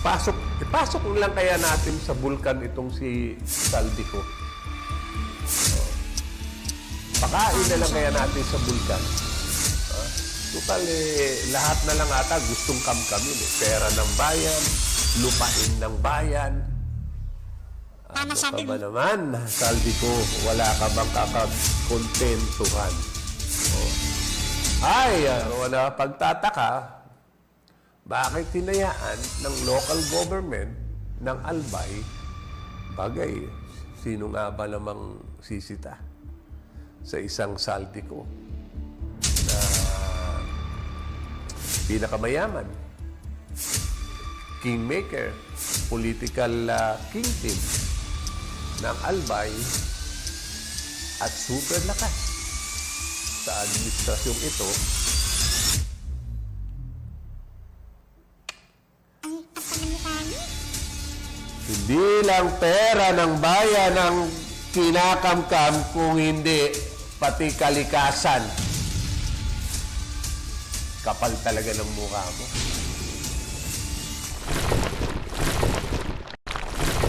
Pasok, ipasok lang kaya natin sa bulkan itong si Saldico. Oh. Pakain na lang kaya natin sa bulkan. Ah, Total, eh, lahat na lang ata gustong kamkamin. Eh. Pera ng bayan, lupain ng bayan. Tama Ano sabi ka ba naman, Saldico? Wala ka bang kakakontentuhan? Oh. Ay, ah, wala pagtataka. Bakit hinayaan ng local government ng Albay, bagay, sino nga ba namang sisita sa isang Saldico na pinakamayaman, kingmaker, political uh, kingpin ng Albay at super lakas sa administrasyong ito Hindi lang pera ng bayan ang kinakamkam kung hindi pati kalikasan. Kapal talaga ng mukha mo.